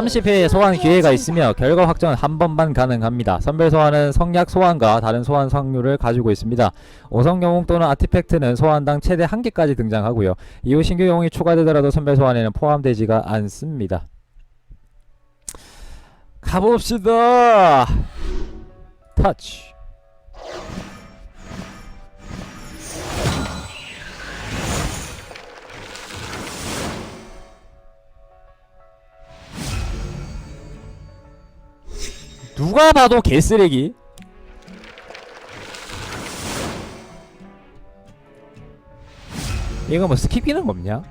30회 소환 기회가 있으며 결과 확정은 한 번만 가능합니다. 선별 소환은 성약 소환과 다른 소환 확률을 가지고 있습니다. 5성 영웅 또는 아티팩트는 소환당 최대 한 개까지 등장하고요. 이후 신규 영웅이 추가되더라도 선별 소환에는 포함되지가 않습니다. 가봅시다. 터치. 누가 봐도 개쓰레기. 이거 뭐 스킵 기능 없냐?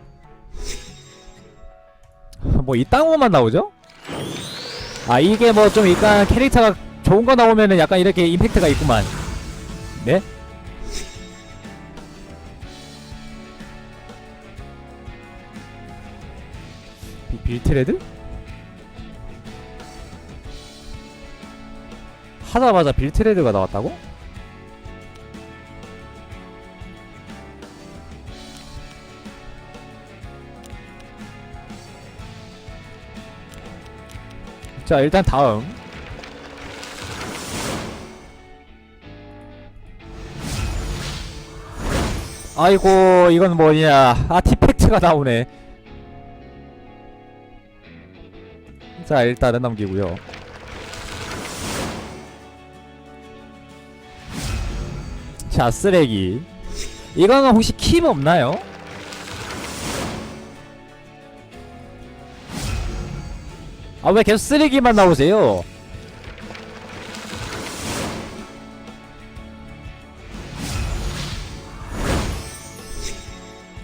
뭐 이딴 것만 나오죠? 아 이게 뭐 좀 약간 캐릭터가 좋은 거 나오면은 약간 이렇게 임팩트가 있구만. 네? 비, 빌트레드? 하자마자 빌트레드가 나왔다고? 자 일단 다음. 아이고 이건 뭐냐. 아티팩트가 나오네. 자 일단은 넘기고요 자 쓰레기 이거는 혹시 킴 없나요? 아 왜 계속 쓰레기만 나오세요?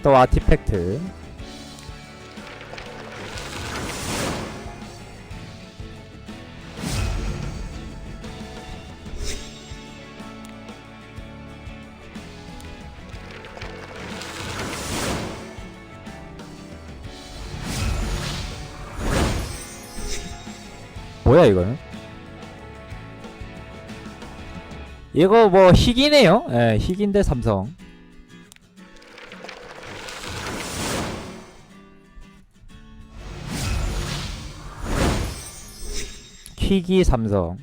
또 아티팩트 뭐야 이거는? 이거 뭐 희귀네요. 예, 희귀인데 삼성. 희귀 삼성.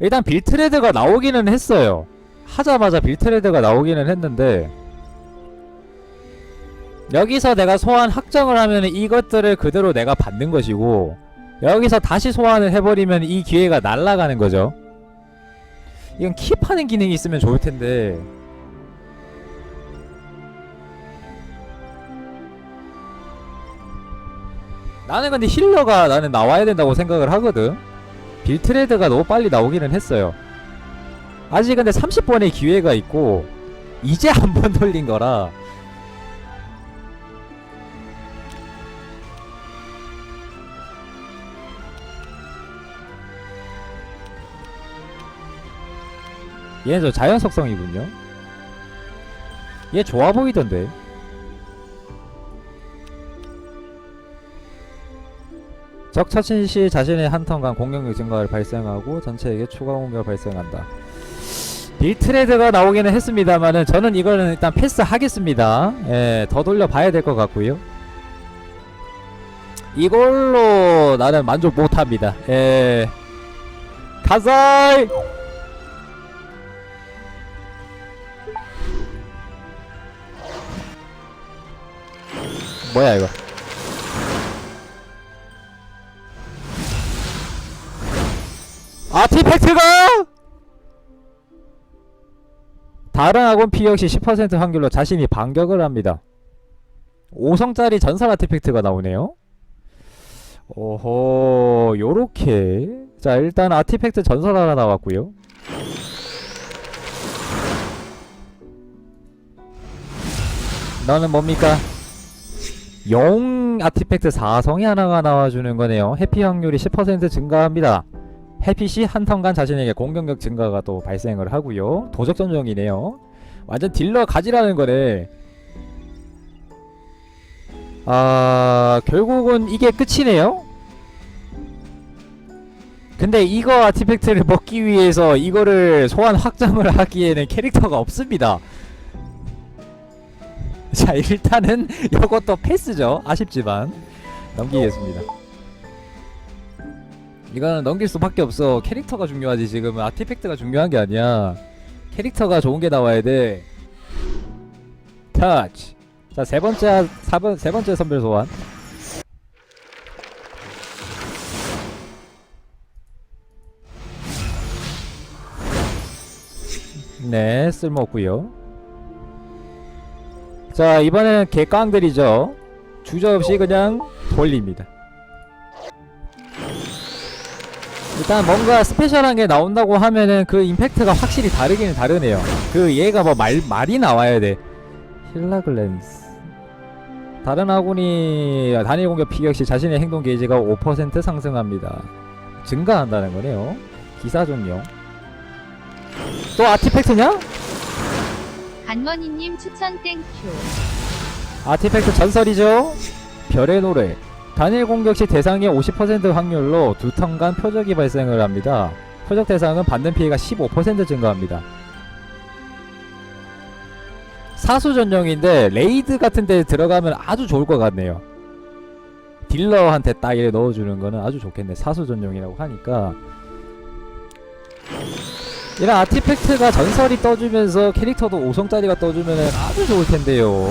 일단 빌트레드가 나오기는 했어요. 하자마자 빌트레드가 나오기는 했는데 여기서 내가 소환 확정을 하면 이것들을 그대로 내가 받는 것이고 여기서 다시 소환을 해버리면 이 기회가 날아가는 거죠. 이건 킵하는 기능이 있으면 좋을 텐데 나는 근데 힐러가 나는 나와야 된다고 생각을 하거든. 빌트레드가 너무 빨리 나오기는 했어요. 아직 근데 30번의 기회가 있고 이제 한 번 돌린 거라 얘는 저 자연 속성이군요. 얘 좋아 보이던데. 적 처친 시 자신의 한 턴간 공격력 증가를 발생하고 전체에게 추가 공격을 발생한다. 빌트레드가 나오기는 했습니다만은 저는 이거는 일단 패스하겠습니다. 예, 더 돌려봐야 될 것 같고요. 이걸로 나는 만족 못합니다. 예. 가자이! 뭐야 이거? 아티팩트가 다른 아군 피 역시 10% 확률로 자신이 반격을 합니다. 5성짜리 전설 아티팩트가 나오네요. 오호 요렇게 자 일단 아티팩트 전설 하나 나왔고요. 너는 뭡니까? 영 아티팩트 4성이 하나가 나와주는 거네요. 해피 확률이 10% 증가합니다. 해피 시 한 턴간 자신에게 공격력 증가가 또 발생을 하고요. 도적 전용이네요. 완전 딜러 가지라는 거네. 아 결국은 이게 끝이네요. 근데 이거 아티팩트를 먹기 위해서 이거를 소환 확장을 하기에는 캐릭터가 없습니다. 자 일단은 이것도 패스죠. 아쉽지만 넘기겠습니다. 이거는 넘길 수밖에 없어. 캐릭터가 중요하지 지금은. 아티팩트가 중요한 게 아니야. 캐릭터가 좋은 게 나와야 돼. 터치 자 세 번째 사번 세 번째 선별 소환. 네 쓸모없고요 자 이번에는 개깡들이죠. 주저없이 그냥 돌립니다. 일단 뭔가 스페셜한 게 나온다고 하면은 그 임팩트가 확실히 다르기는 다르네요. 그 얘가 뭐 말, 말이 나와야 돼. 힐라글랜스. 다른 아군이 단일 공격 피격 시 자신의 행동 게이지가 5% 상승합니다. 증가한다는 거네요. 기사 종용 또 아티팩트냐? 간머니님 추천 땡큐. 아티팩트 전설이죠. 별의 노래. 단일 공격 시 대상의 50% 확률로 두 턴간 표적이 발생을 합니다. 표적 대상은 받는 피해가 15% 증가합니다. 사수 전용인데 레이드 같은 데 들어가면 아주 좋을 것 같네요. 딜러한테 딱 이래 넣어주는 거는 아주 좋겠네. 사수 전용이라고 하니까. 이런 아티팩트가 전설이 떠주면서 캐릭터도 5성짜리가 떠주면 아주 좋을 텐데요.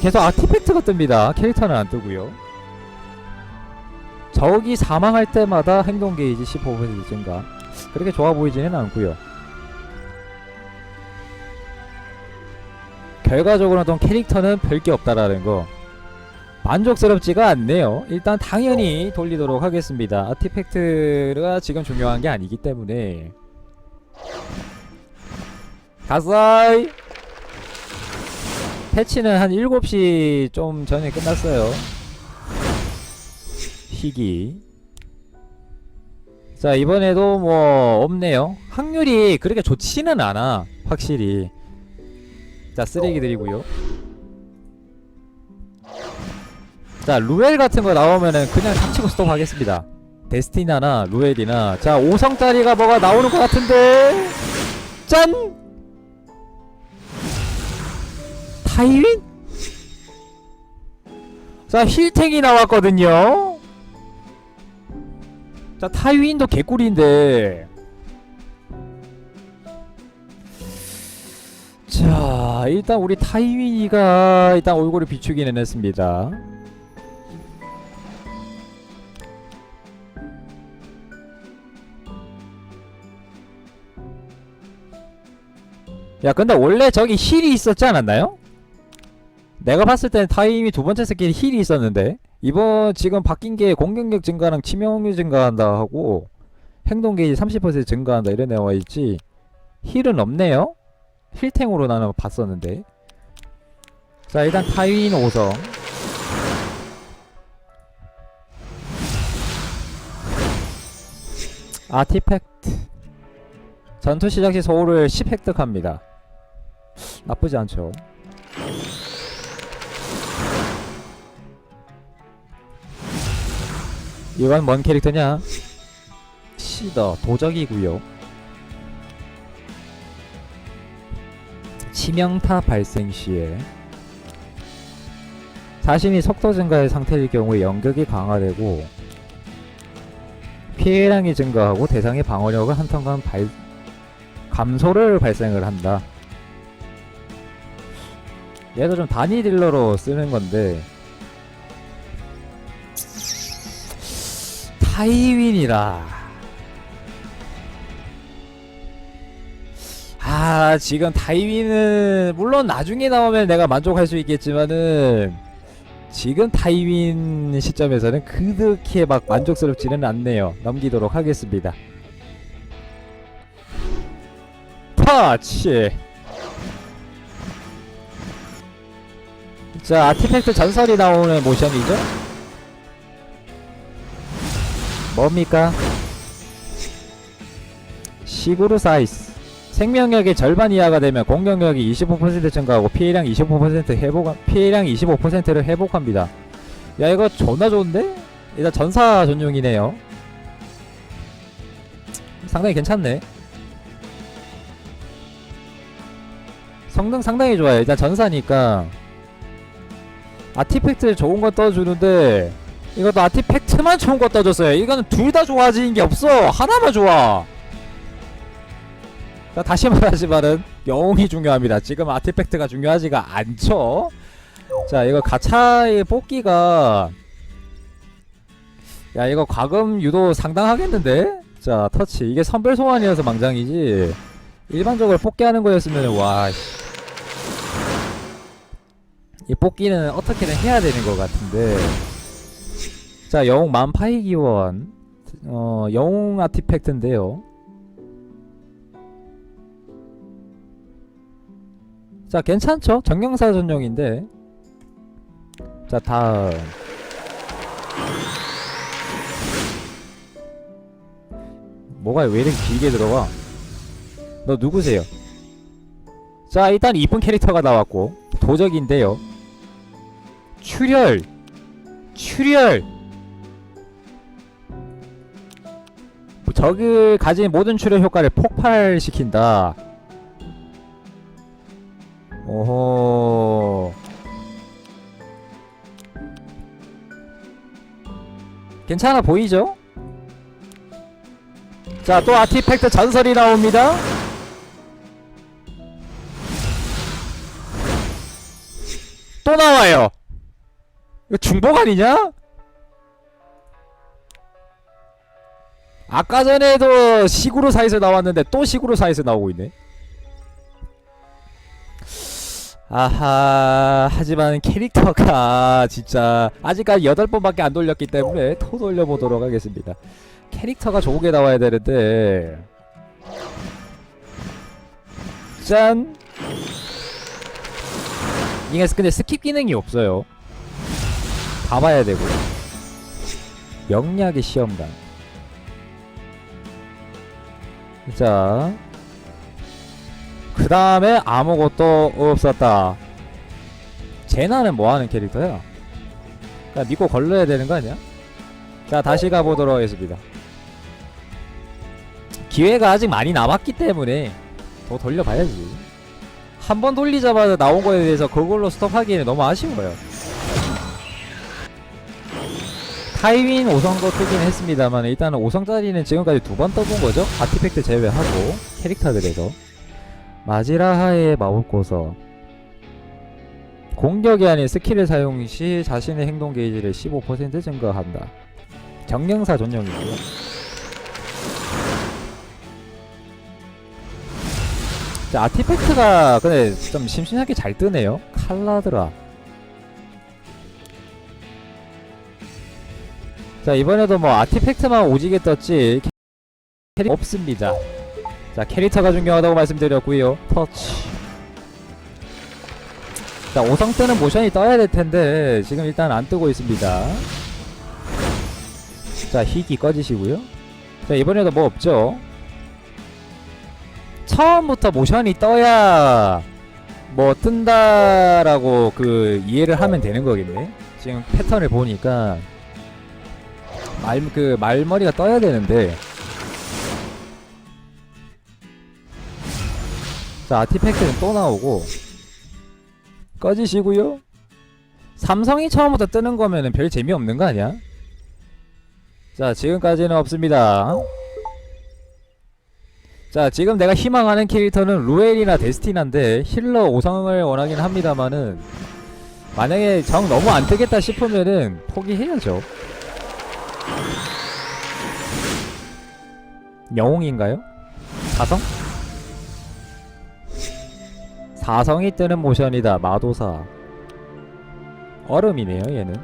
계속 아티팩트가 뜹니다. 캐릭터는 안 뜨고요. 적이 사망할 때마다 행동 게이지 15% 증가. 그렇게 좋아 보이지는 않고요. 결과적으로는 좀 캐릭터는 별게 없다라는 거. 만족스럽지가 않네요. 일단 당연히 돌리도록 하겠습니다. 아티팩트가 지금 중요한 게 아니기 때문에. 가사이! 패치는 한 7시 좀 전에 끝났어요. 희귀. 자, 이번에도 뭐, 없네요. 확률이 그렇게 좋지는 않아. 확실히. 자, 쓰레기들이고요 자, 루엘 같은 거 나오면은 그냥 닥치고 스톱 하겠습니다. 데스티나나 루엘이나. 자, 5성짜리가 뭐가 나오는 것 같은데. 짠! 타이윈? 자 힐탱이 나왔거든요 자 타이윈도 개꿀인데 자 일단 우리 타이윈이가 일단 얼굴을 비추기는 했습니다 야 근데 원래 저기 힐이 있었지 않았나요? 내가 봤을 땐 타임이 두 번째 스킬이 힐이 있었는데 이번 지금 바뀐 게 공격력 증가랑 치명률 증가한다 하고 행동 게이지 30% 증가한다 이런 나와 있지 힐은 없네요? 힐탱으로 나는 봤었는데. 자 일단 타인 5성. 아티팩트. 전투 시작 시 소울을 10 획득합니다 나쁘지 않죠 이건 뭔 캐릭터냐? 시더 도적이고요. 치명타 발생 시에 자신이 속도 증가의 상태일 경우에 연격이 강화되고 피해량이 증가하고 대상의 방어력을 한 턴간 발 감소를 발생을 한다. 얘도 좀 단위 딜러로 쓰는 건데 타이윈이라. 아, 지금 타이윈은 물론 나중에 나오면 내가 만족할 수 있겠지만은 지금 타이윈 시점에서는 그렇게 막 만족스럽지는 않네요. 넘기도록 하겠습니다. 터치. 자, 아티팩트 전설이 나오는 모션이죠? 뭡니까? 시구르 사이스 생명력의 절반 이하가 되면 공격력이 25% 증가하고 피해량 25% 회복 피해량 25%를 회복합니다. 야 이거 존나 좋은데? 일단 전사 전용이네요. 상당히 괜찮네. 성능 상당히 좋아요. 일단 전사니까 아티팩트 좋은 거 떠주는데 이것도 아티팩트만 좋은 거 떠줬어요. 이거는 둘 다 좋아지는 게 없어. 하나만 좋아. 자 다시 말하지만은 영웅이 중요합니다. 지금 아티팩트가 중요하지가 않죠. 자 이거 가차의 뽑기가 야 이거 과금 유도 상당하겠는데? 자 터치. 이게 선별 소환이어서 망장이지. 일반적으로 뽑기 하는 거였으면 와 씨. 이 뽑기는 어떻게든 해야 되는 것 같은데. 자 영웅 만파이 기원. 어 영웅 아티팩트인데요. 자 괜찮죠? 정령사 전용인데. 자 다음. 뭐가 왜 이렇게 길게 들어가? 너 누구세요? 자 일단 이쁜 캐릭터가 나왔고. 도적인데요 출혈. 출혈. 적을 가진 모든 출혈 효과를 폭발시킨다. 오호. 괜찮아 보이죠? 자 또 아티팩트 전설이 나옵니다 이거 중복 아니냐? 아까 전에도 시구르사에서 나왔는데 또 시구르사에서 나오고 있네. 아하 하지만 캐릭터가 진짜 아직까지 8번밖에 안 돌렸기 때문에 또 돌려보도록 하겠습니다. 캐릭터가 좋게 나와야 되는데. 짠. 이게 근데 스킵 기능이 없어요 봐봐야 되고 영약의 시험관 자, 그 다음에 아무것도 없었다. 제나는 뭐하는 캐릭터야? 야, 믿고 걸러야 되는 거 아니야? 자, 다시 가보도록 하겠습니다. 기회가 아직 많이 남았기 때문에 더 돌려봐야지. 한 번 돌리자마자 나온 거에 대해서 그걸로 스톱하기에는 너무 아쉬워요. 타이윈 5성도 뜨긴 했습니다만 일단은 5성짜리는 지금까지 두 번 떠본 거죠? 아티팩트 제외하고 캐릭터들에서. 마지라하의 마법고서 공격이 아닌 스킬을 사용 시 자신의 행동 게이지를 15% 증가한다. 정령사 전용이고요. 자 아티팩트가 근데 좀 심심하게 잘 뜨네요. 칼라드라 자 이번에도 뭐 아티팩트만 오지게 떴지 캐릭 없습니다. 자 캐릭터가 중요하다고 말씀드렸고요. 터치. 자 5성 때는 모션이 떠야 될 텐데 지금 일단 안 뜨고 있습니다. 자 희귀 꺼지시고요. 자 이번에도 뭐 없죠? 처음부터 모션이 떠야 뭐 뜬다라고 그 이해를 하면 되는 거겠네. 지금 패턴을 보니까 말 그 말머리가 떠야 되는데. 자 아티팩트는 또 나오고. 꺼지시고요. 삼성이 처음부터 뜨는 거면은 별 재미없는 거 아니야? 자 지금까지는 없습니다. 자 지금 내가 희망하는 캐릭터는 루엘이나 데스티나인데 힐러 5성을 원하긴 합니다만은 만약에 정 너무 안 뜨겠다 싶으면은 포기해야죠 영웅인가요? 사성? 사성이 뜨는 모션이다 마도사 얼음이네요 얘는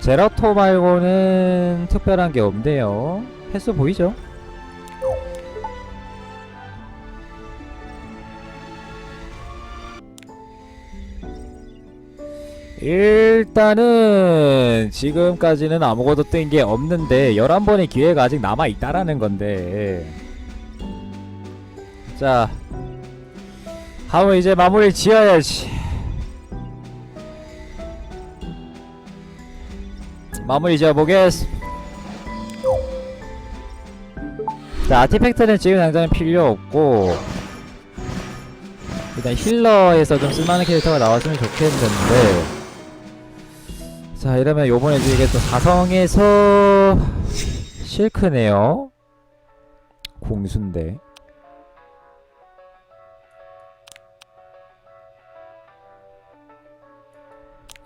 제라토 말고는 특별한 게 없네요 횟수 보이죠? 일단은 지금까지는 아무것도 뜬 게 없는데 11번의 기회가 아직 남아 있다라는 건데. 자 한번 이제 마무리 지어야지. 마무리 지어 보겠습니다 자 아티팩트는 지금 당장 필요 없고 일단 힐러에서 좀 쓸만한 캐릭터가 나왔으면 좋겠는데 자 이러면 요번에 이게 또 사성에서 실크네요. 공수인데.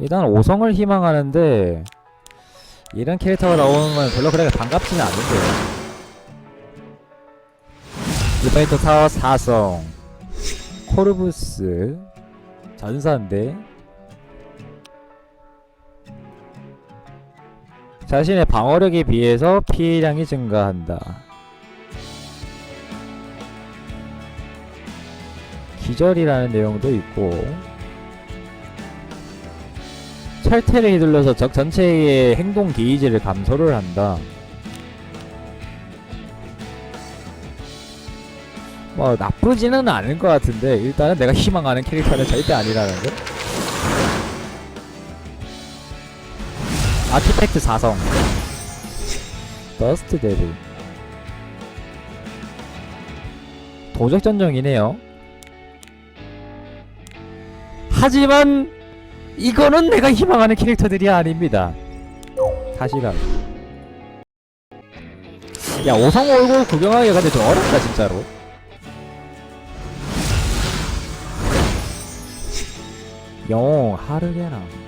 일단 5성을 희망하는데 이런 캐릭터가 나오는 건 별로 그렇게 반갑지는 않은데요. 이번에 또 타워 4성 코르부스 전사인데 자신의 방어력에 비해서 피해량이 증가한다 기절이라는 내용도 있고 철퇴를 휘둘러서 적 전체의 행동 게이지를 감소를 한다 뭐 나쁘지는 않을 것 같은데 일단은 내가 희망하는 캐릭터는 절대 아니라는 거. 아티팩트 4성. 더스트 데빌. 도적 전정이네요. 하지만 이거는 내가 희망하는 캐릭터들이 아닙니다. 사실은. 야 오성 얼굴 구경하기가 근데 좀 어렵다 진짜로. 영웅 하르게나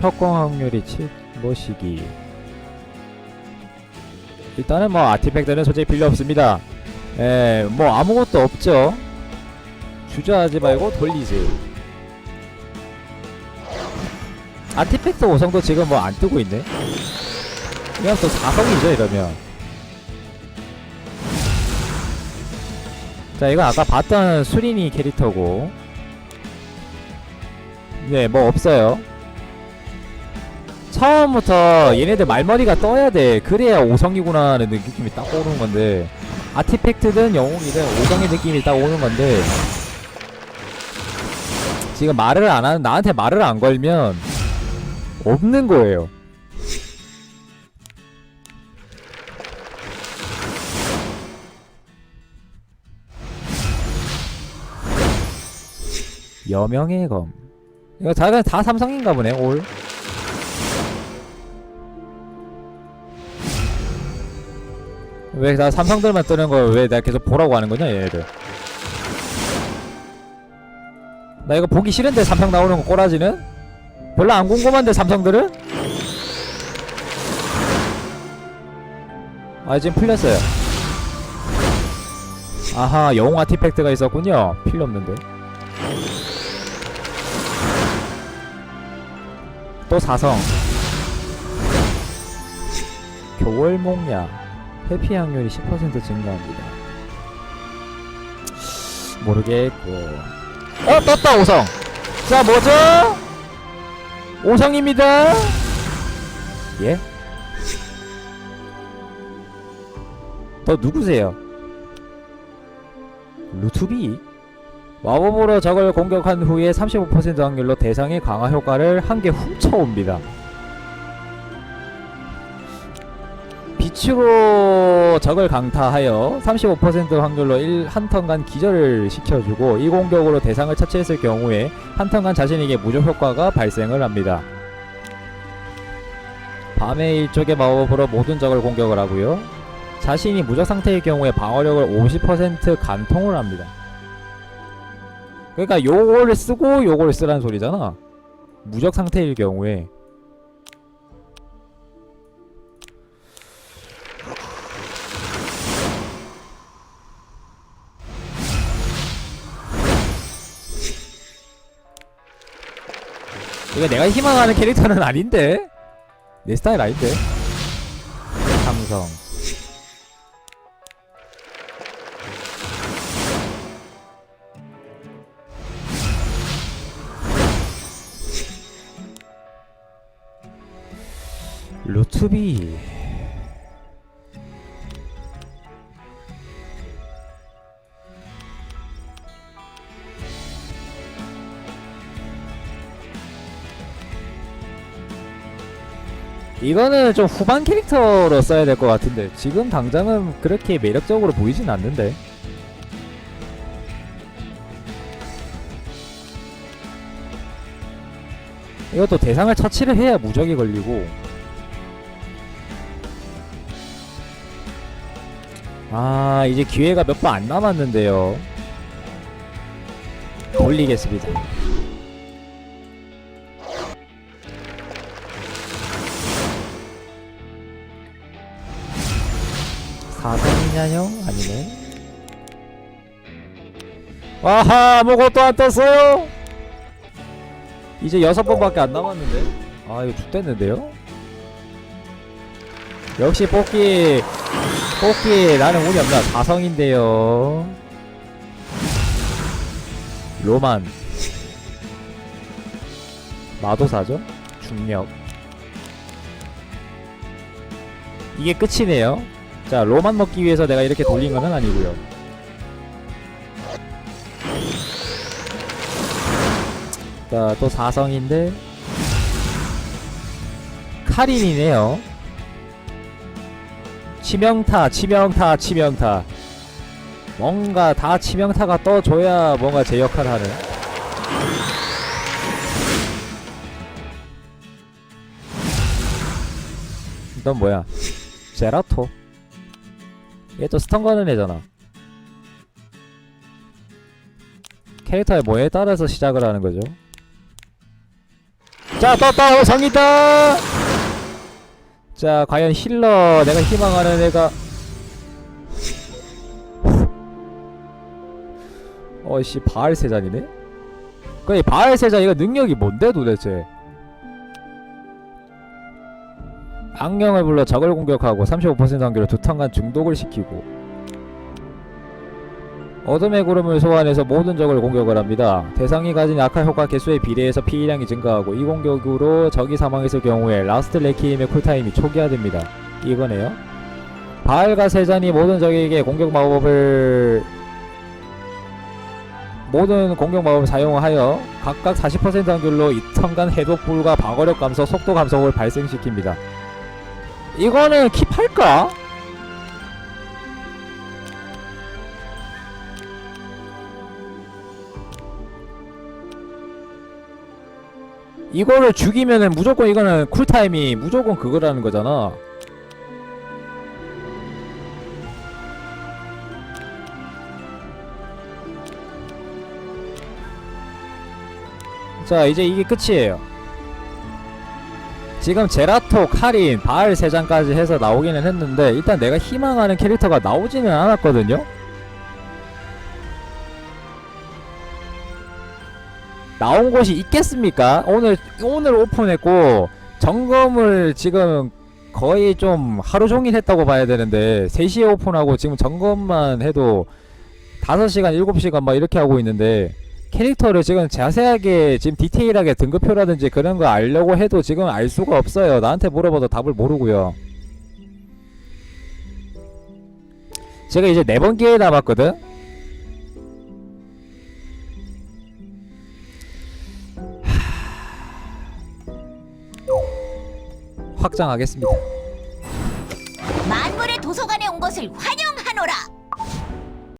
협공 확률이 7 뭐시기. 일단은 뭐 아티팩트는 솔직히 필요 없습니다. 에, 뭐 아무것도 없죠. 주저하지 말고 돌리세요 아티팩트 5성도 지금 뭐 안 뜨고 있네? 그냥 또 4성이죠 이러면. 자 이거 아까 봤던 수린이 캐릭터고. 네, 뭐 없어요. 처음부터 얘네들 말머리가 떠야 돼. 그래야 5성이구나 하는 느낌이 딱 오는 건데 아티팩트든 영웅이든 5성의 느낌이 딱 오는 건데 지금 말을 안 하는 나한테 말을 안 걸면 없는 거예요. 여명의 검 이거 다, 다 삼성인가 보네, 올. 왜 나 삼성들만 뜨는 걸왜 내가 계속 보라고 하는 거냐, 얘네들. 나 이거 보기 싫은데 삼성 나오는 거 꼬라지는? 별로 안 궁금한데 삼성들은? 아 지금 풀렸어요 아하 영웅 아티팩트가 있었군요 필요 없는데 또 사성 교월몽야 회피 확률이 10% 증가합니다 모르겠고 어 떴다 오성 자 뭐죠? 오성입니다 예? 너 누구세요? 루투비? 마법으로 적을 공격한 후에 35% 확률로 대상의 강화 효과를 한 개 훔쳐옵니다. 빛으로 적을 강타하여 35% 확률로 1, 한 턴간 기절을 시켜주고 이 공격으로 대상을 처치했을 경우에 한 턴간 자신에게 무적 효과가 발생을 합니다. 밤의 일족의 마법으로 모든 적을 공격을 하고요. 자신이 무적 상태의 경우에 방어력을 50% 간통을 합니다. 그러니까 요거를 쓰고 요거를 쓰라는 소리잖아. 무적 상태일 경우에 이거 내가 희망하는 캐릭터는 아닌데? 내 스타일 아닌데? 삼성. 루투비 이거는 좀 후반 캐릭터로 써야 될 것 같은데 지금 당장은 그렇게 매력적으로 보이진 않는데. 이것도 대상을 처치를 해야 무적이 걸리고. 아 이제 기회가 몇 번 안 남았는데요. 돌리겠습니다 사성이냐요? 아니네. 와하 아무것도 안 떴어요? 이제 여섯 번밖에 안 남았는데? 아 이거 죽됐는데요? 역시 뽑기 뽑기 나는 운이 없나? 사성인데요. 로만. 마도사죠? 중력. 이게 끝이네요 자 로만 먹기 위해서 내가 이렇게 돌린 거는 아니고요. 자또 사성인데 카린이네요. 치명타 치명타 치명타. 뭔가 다 치명타가 떠줘야 뭔가 제 역할을 하는. 넌 뭐야? 제라토 얘 또 스턴 거는 애잖아. 캐릭터의 뭐에 따라서 시작을 하는 거죠. 자어 정이다! 자 과연 힐러 내가 희망하는 애가. 어이씨 바알 세잔이네? 그니 바알 세잔 이거 능력이 뭔데 도대체 악령을 불러 적을 공격하고 35% 확률로 두 턴간 중독을 시키고 어둠의 구름을 소환해서 모든 적을 공격을 합니다. 대상이 가진 약한 효과 개수에 비례해서 피해량이 증가하고 이 공격으로 적이 사망했을 경우에 라스트 레키임의 쿨타임이 초기화됩니다. 이거네요. 바알과 세잔이 모든 적에게 공격 마법을 모든 공격 마법을 사용하여 각각 40% 확률로 2턴간 해독 불과 방어력 감소, 속도 감소를 발생시킵니다. 이거는 킵할까? 이거를 죽이면은 무조건 이거는 쿨타임이 무조건 그거라는 거잖아. 자, 이제 이게 끝이에요. 지금 제라토, 카린, 바알 세 장까지 해서 나오기는 했는데 일단 내가 희망하는 캐릭터가 나오지는 않았거든요. 나온 곳이 있겠습니까? 오늘 오늘 오픈했고 점검을 지금 거의 좀 하루 종일 했다고 봐야 되는데 3시에 오픈하고 지금 점검만 해도 5시간, 7시간 막 이렇게 하고 있는데 캐릭터를 지금 자세하게 지금 디테일하게 등급표라든지 그런 거 알려고 해도 지금 알 수가 없어요. 나한테 물어봐도 답을 모르고요. 제가 이제 네 번 기회 남았거든. 확장하겠습니다. 만물의 도서관에 온 것을 환영하노라.